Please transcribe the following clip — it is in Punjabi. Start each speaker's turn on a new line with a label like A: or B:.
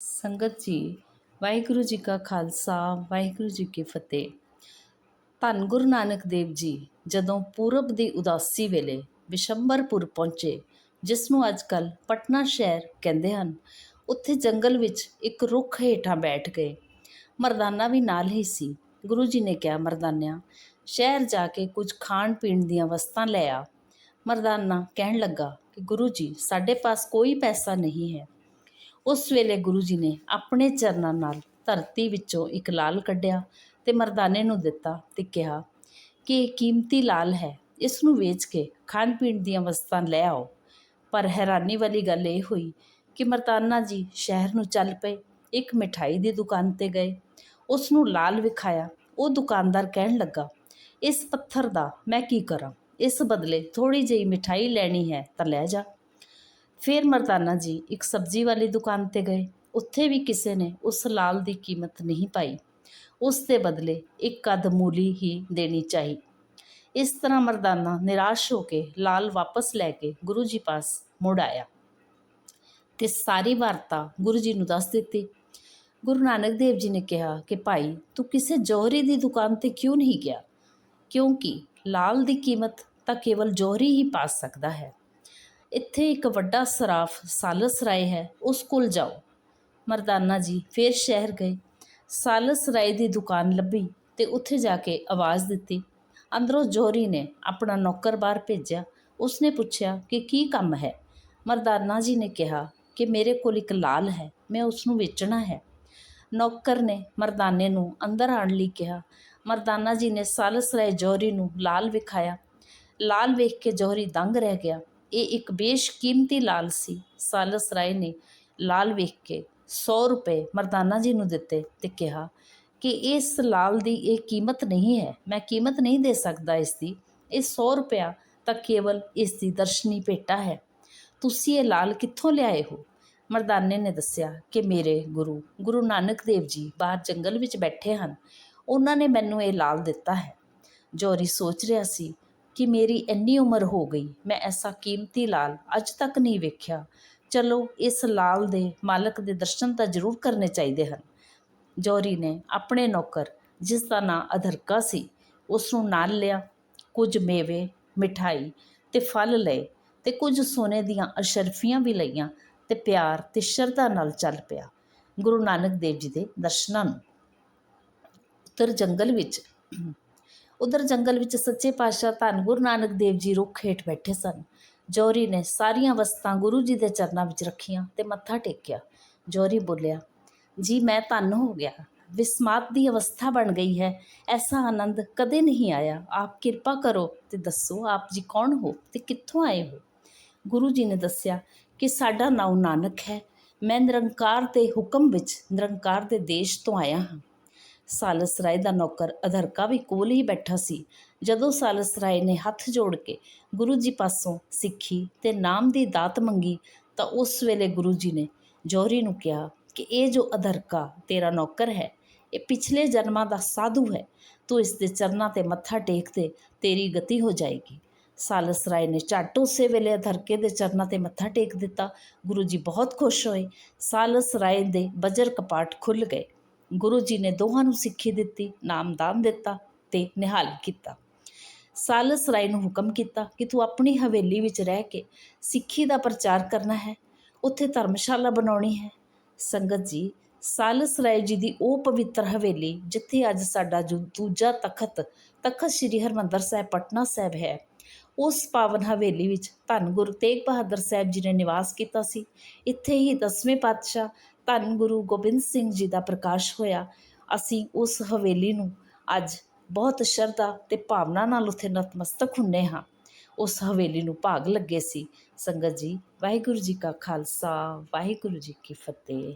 A: ਸੰਗਤ ਜੀ, ਵਾਹਿਗੁਰੂ ਜੀ ਕਾ ਖਾਲਸਾ, ਵਾਹਿਗੁਰੂ ਜੀ ਕੀ ਫਤਿਹ। ਧੰਨ ਗੁਰੂ ਨਾਨਕ ਦੇਵ ਜੀ, ਜਦੋਂ ਪੂਰਬ ਦੀ ਉਦਾਸੀ ਵੇਲੇ ਵਿਸ਼ੰਬਰਪੁਰ ਪਹੁੰਚੇ, ਜਿਸ ਨੂੰ ਅੱਜ ਕੱਲ ਪਟਨਾ ਸ਼ਹਿਰ ਕਹਿੰਦੇ ਹਨ, ਉੱਥੇ ਜੰਗਲ ਵਿੱਚ ਇੱਕ ਰੁੱਖ ਹੇਠਾਂ ਬੈਠ ਗਏ। ਮਰਦਾਨਾ ਵੀ ਨਾਲ ਹੀ ਸੀ। ਗੁਰੂ ਜੀ ਨੇ ਕਿਹਾ, ਮਰਦਾਨਿਆਂ, ਸ਼ਹਿਰ ਜਾ ਕੇ ਕੁਝ ਖਾਣ ਪੀਣ ਦੀਆਂ ਵਸਤਾਂ ਲੈ ਆ। ਮਰਦਾਨਾ ਕਹਿਣ ਲੱਗਾ ਕਿ, ਗੁਰੂ ਜੀ, ਸਾਡੇ ਪਾਸ ਕੋਈ ਪੈਸਾ ਨਹੀਂ ਹੈ। ਉਸ ਵੇਲੇ ਗੁਰੂ ਜੀ ਨੇ ਆਪਣੇ ਚਰਨਾਂ ਨਾਲ ਧਰਤੀ ਵਿੱਚੋਂ ਇੱਕ ਲਾਲ ਕੱਢਿਆ ਤੇ ਮਰਦਾਨੇ ਨੂੰ ਦਿੱਤਾ ਤੇ ਕਿਹਾ ਕਿ ਇਹ ਕੀਮਤੀ ਲਾਲ ਹੈ, ਇਸ ਨੂੰ ਵੇਚ ਕੇ ਖਾਣ ਪੀਣ ਦੀਆਂ ਵਸਤਾਂ ਲੈ ਆਓ। ਪਰ ਹੈਰਾਨੀ ਵਾਲੀ ਗੱਲ ਇਹ ਹੋਈ ਕਿ ਮਰਦਾਨਾ ਜੀ ਸ਼ਹਿਰ ਨੂੰ ਚੱਲ ਪਏ, ਇੱਕ ਮਿਠਾਈ ਦੀ ਦੁਕਾਨ ਤੇ ਗਏ। ਉਸ ਨੂੰ ਲਾਲ ਵਿਖਾਇਆ, ਉਹ ਦੁਕਾਨਦਾਰ ਕਹਿਣ ਲੱਗਾ, ਇਸ ਪੱਥਰ ਦਾ ਮੈਂ ਕੀ ਕਰਾਂ? ਇਸ ਬਦਲੇ ਥੋੜੀ ਜਿਹੀ ਮਿਠਾਈ ਲੈਣੀ ਹੈ ਤਾਂ ਲੈ ਜਾ। ਫਿਰ ਮਰਦਾਨਾ ਜੀ ਇੱਕ ਸਬਜ਼ੀ ਵਾਲੀ ਦੁਕਾਨ ਤੇ ਗਏ। ਉੱਥੇ ਵੀ ਕਿਸੇ ਨੇ ਉਸ ਲਾਲ ਦੀ ਕੀਮਤ ਨਹੀਂ ਪਾਈ। ਉਸ ਦੇ ਬਦਲੇ ਇੱਕ ਕੱਦ ਮੂਲੀ ਹੀ ਦੇਣੀ ਚਾਹੀ। ਇਸ ਤਰ੍ਹਾਂ ਮਰਦਾਨਾ ਨਿਰਾਸ਼ ਹੋ ਕੇ ਲਾਲ ਵਾਪਸ ਲੈ ਕੇ ਗੁਰੂ ਜੀ ਪਾਸ ਮੁੜ ਆਇਆ। ਤੇ ਸਾਰੀ ਵਾਰਤਾ ਗੁਰੂ ਜੀ ਨੂੰ ਦੱਸ ਦਿੱਤੀ। ਗੁਰੂ ਨਾਨਕ ਦੇਵ ਜੀ ਨੇ ਕਿਹਾ ਕਿ ਭਾਈ, ਤੂੰ ਕਿਸੇ ਜੋਹਰੀ ਦੀ ਦੁਕਾਨ ਤੇ ਕਿਉਂ ਨਹੀਂ ਗਿਆ? ਕਿਉਂਕਿ ਲਾਲ ਦੀ ਕੀਮਤ ਤਾਂ ਕੇਵਲ ਜੋਹਰੀ ਹੀ ਪਾ ਸਕਦਾ ਹੈ। ਇੱਥੇ ਇੱਕ ਵੱਡਾ ਸਰਾਫ ਸਾਲਸ ਰਾਏ ਹੈ, ਉਸ ਕੋਲ ਜਾਓ। ਮਰਦਾਨਾ ਜੀ ਫੇਰ ਸ਼ਹਿਰ ਗਏ। ਸਾਲਸ ਰਾਏ ਦੀ ਦੁਕਾਨ ਲੱਭੀ ਤੇ ਉੱਥੇ ਜਾ ਕੇ ਆਵਾਜ਼ ਦਿੱਤੀ। ਅੰਦਰੋਂ ਜੋਹਰੀ ਨੇ ਆਪਣਾ ਨੌਕਰ ਬਾਹਰ ਭੇਜਿਆ। ਉਸਨੇ ਪੁੱਛਿਆ ਕਿ ਕੀ ਕੰਮ ਹੈ? ਮਰਦਾਨਾ ਜੀ ਨੇ ਕਿਹਾ ਕਿ ਮੇਰੇ ਕੋਲ ਇੱਕ ਲਾਲ ਹੈ, ਮੈਂ ਉਸ ਨੂੰ ਵੇਚਣਾ ਹੈ। ਨੌਕਰ ਨੇ ਮਰਦਾਨੇ ਨੂੰ ਅੰਦਰ ਆਉਣ ਲਈ ਕਿਹਾ। ਮਰਦਾਨਾ ਜੀ ਨੇ ਸਾਲਸ ਰਾਏ ਜੋਹਰੀ ਨੂੰ ਲਾਲ ਵਿਖਾਇਆ। ਲਾਲ ਵੇਖ ਕੇ ਜੋਹਰੀ ਦੰਗ ਰਹਿ ਗਿਆ। ਇਹ ਇੱਕ ਬੇਸ਼ਕੀਮਤੀ ਲਾਲ ਸੀ। ਸਾਲਸ ਰਾਏ ਨੇ ਲਾਲ ਵੇਖ ਕੇ 100 ਰੁਪਏ ਮਰਦਾਨਾ ਜੀ ਨੂੰ ਦਿੱਤੇ ਤੇ ਕਿਹਾ ਕਿ ਇਸ ਲਾਲ ਦੀ ਇਹ ਕੀਮਤ ਨਹੀਂ ਹੈ। ਮੈਂ ਕੀਮਤ ਨਹੀਂ ਦੇ ਸਕਦਾ ਇਸ ਦੀ। ਇਹ 100 ਰੁਪਇਆ ਤਾਂ ਕੇਵਲ ਇਸ ਦੀ ਦਰਸ਼ਨੀ ਭੇਟਾ ਹੈ। ਤੁਸੀਂ ਇਹ ਲਾਲ ਕਿੱਥੋਂ ਲਿਆਏ ਹੋ? ਮਰਦਾਨੇ ਨੇ ਦੱਸਿਆ ਕਿ ਮੇਰੇ ਗੁਰੂ ਗੁਰੂ ਨਾਨਕ ਦੇਵ ਜੀ ਬਾਹਰ ਜੰਗਲ ਵਿੱਚ ਬੈਠੇ ਹਨ। ਉਹਨਾਂ ਨੇ ਮੈਨੂੰ ਇਹ ਲਾਲ ਦਿੱਤਾ ਹੈ। ਜੋਰੀ ਸੋਚ ਰਿਹਾ ਸੀ ਕਿ ਮੇਰੀ ਇੰਨੀ ਉਮਰ ਹੋ ਗਈ, ਮੈਂ ਐਸਾ ਕੀਮਤੀ ਲਾਲ ਅੱਜ ਤੱਕ ਨਹੀਂ ਵੇਖਿਆ। ਚਲੋ, ਇਸ ਲਾਲ ਦੇ ਮਾਲਕ ਦੇ ਦਰਸ਼ਨ ਤਾਂ ਜ਼ਰੂਰ ਕਰਨੇ ਚਾਹੀਦੇ ਹਨ। ਜੋਰੀ ਨੇ ਆਪਣੇ ਨੌਕਰ, ਜਿਸ ਦਾ ਨਾਂ ਅਧਰਕਾ ਸੀ ਉਸ ਨੂੰ ਨਾਲ ਲਿਆ। ਕੁਝ ਮੇਵੇ, ਮਿਠਾਈ ਤੇ ਫਲ ਲਏ ਤੇ ਕੁਝ ਸੋਨੇ ਦੀਆਂ ਅਸ਼ਰਫੀਆਂ ਵੀ ਲਈਆਂ ਤੇ ਪਿਆਰ ਤੇ ਸ਼ਰਧਾ ਨਾਲ ਚੱਲ ਪਿਆ ਗੁਰੂ ਨਾਨਕ ਦੇਵ ਜੀ ਦੇ ਦਰਸ਼ਨਾਂ ਨੂੰ। ਉੱਤਰ ਜੰਗਲ ਵਿੱਚ ਉਧਰ ਜੰਗਲ ਵਿੱਚ ਸੱਚੇ ਪਾਤਸ਼ਾਹ ਧੰਨ ਗੁਰੂ ਨਾਨਕ ਦੇਵ ਜੀ ਰੁੱਖ ਹੇਠ ਬੈਠੇ ਸਨ। ਜੋਰੀ ਨੇ ਸਾਰੀਆਂ ਵਸਤਾਂ ਗੁਰੂ ਜੀ ਦੇ ਚਰਨਾਂ ਵਿੱਚ ਰੱਖੀਆਂ ਤੇ ਮੱਥਾ ਟੇਕਿਆ। ਜੋਰੀ ਬੋਲਿਆ, ਜੀ, ਮੈਂ ਧੰਨ ਹੋ ਗਿਆ। ਵਿਸਮਾਤ ਦੀ ਅਵਸਥਾ ਬਣ ਗਈ ਹੈ। ਐਸਾ ਆਨੰਦ ਕਦੇ ਨਹੀਂ ਆਇਆ। ਆਪ ਕਿਰਪਾ ਕਰੋ ਤੇ ਦੱਸੋ ਆਪ ਜੀ ਕੌਣ ਹੋ ਤੇ ਕਿੱਥੋਂ ਆਏ ਹੋ? ਗੁਰੂ ਜੀ ਨੇ ਦੱਸਿਆ, ਕਿ ਸਾਡਾ ਨਾਮ ਨਾਨਕ ਹੈ। ਮੈਂ ਨਿਰੰਕਾਰ ਦੇ ਹੁਕਮ ਵਿੱਚ, ਨਿਰੰਕਾਰ ਦੇ ਦੇਸ਼ ਤੋਂ ਆਇਆ ਹਾਂ। ਸਾਲਸ ਰਾਏ ਦਾ ਨੌਕਰ ਅਧਰਕਾ ਵੀ ਕੋਲ ਹੀ ਬੈਠਾ ਸੀ। ਜਦੋਂ ਸਾਲਸ ਰਾਏ ਨੇ ਹੱਥ ਜੋੜ ਕੇ ਗੁਰੂ ਜੀ ਪਾਸੋਂ ਸਿੱਖੀ ਤੇ ਨਾਮ ਦੀ ਦਾਤ ਮੰਗੀ ਤਾਂ ਉਸ ਵੇਲੇ ਗੁਰੂ ਜੀ ਨੇ ਜੋਹਰੀ ਨੂੰ ਕਿਹਾ ਕਿ ਇਹ ਜੋ ਅਧਰਕਾ ਤੇਰਾ ਨੌਕਰ ਹੈ, ਇਹ ਪਿਛਲੇ ਜਨਮਾਂ ਦਾ ਸਾਧੂ ਹੈ। ਤੂੰ ਇਸ ਦੇ ਚਰਨਾਂ ਤੇ ਮੱਥਾ ਟੇਕ ਦੇ ਤੇਰੀ ਗਤੀ ਹੋ ਜਾਏਗੀ। ਸਾਲਸ ਰਾਏ ਨੇ ਝੱਟ ਉਸੇ ਵੇਲੇ ਅਧਰਕੇ ਦੇ ਚਰਨਾਂ ਤੇ ਮੱਥਾ ਟੇਕ ਦਿੱਤਾ। ਗੁਰੂ ਜੀ ਬਹੁਤ ਖੁਸ਼ ਹੋਏ। ਸਾਲਸ ਰਾਏ ਦੇ ਬਜਰ ਕਪਾਟ ਖੁੱਲ ਗਏ। ਗੁਰੂ ਜੀ ਨੇ ਦੋਹਾਂ ਨੂੰ ਸਿੱਖੀ ਦਿੱਤੀ, ਨਾਮਦਾਨ ਦਿੱਤਾ ਤੇ ਨਿਹਾਲ ਕੀਤਾ। ਸਾਲਸ ਰਾਏ ਨੂੰ ਹੁਕਮ ਕੀਤਾ ਕਿ ਤੂੰ ਆਪਣੀ ਹਵੇਲੀ ਵਿੱਚ ਰਹਿ ਕੇ ਸਿੱਖੀ ਦਾ ਪ੍ਰਚਾਰ ਕਰਨਾ ਹੈ, ਉੱਥੇ ਧਰਮਸ਼ਾਲਾ ਬਣਾਉਣੀ ਹੈ। ਸੰਗਤ ਜੀ ਸਾਲਸ ਰਾਏ ਜੀ ਦੀ ਉਹ ਪਵਿੱਤਰ ਹਵੇਲੀ ਜਿੱਥੇ ਅੱਜ ਸਾਡਾ ਦੂਜਾ ਤਖਤ ਤਖਤ ਸ੍ਰੀ ਹਰਮੰਦਰ ਸਾਹਿਬ ਪਟਨਾ ਸਾਹਿਬ ਹੈ, ਉਸ ਪਾਵਨ ਹਵੇਲੀ ਵਿੱਚ ਧੰਨ ਗੁਰੂ ਤੇਗ ਬਹਾਦਰ ਸਾਹਿਬ ਜੀ ਨੇ ਨਿਵਾਸ ਕੀਤਾ ਸੀ। ਇੱਥੇ ਹੀ ਦਸਵੇਂ ਪਾਤਸ਼ਾਹ ਧੰਨ ਗੁਰੂ ਗੋਬਿੰਦ ਸਿੰਘ ਜੀ ਦਾ ਪ੍ਰਕਾਸ਼ ਹੋਇਆ। ਅਸੀਂ ਉਸ ਹਵੇਲੀ ਨੂੰ ਅੱਜ ਬਹੁਤ ਸ਼ਰਧਾ ਤੇ ਭਾਵਨਾ ਨਾਲ ਉੱਥੇ ਨਤਮਸਤਕ ਹੁੰਨੇ ਹਾਂ। ਉਸ ਹਵੇਲੀ ਨੂੰ ਭਾਗ ਲੱਗੇ ਸੀ। ਸੰਗਤ ਜੀ, ਵਾਹਿਗੁਰੂ ਜੀ ਕਾ ਖਾਲਸਾ, ਵਾਹਿਗੁਰੂ ਜੀ ਕੀ ਫਤਿਹ।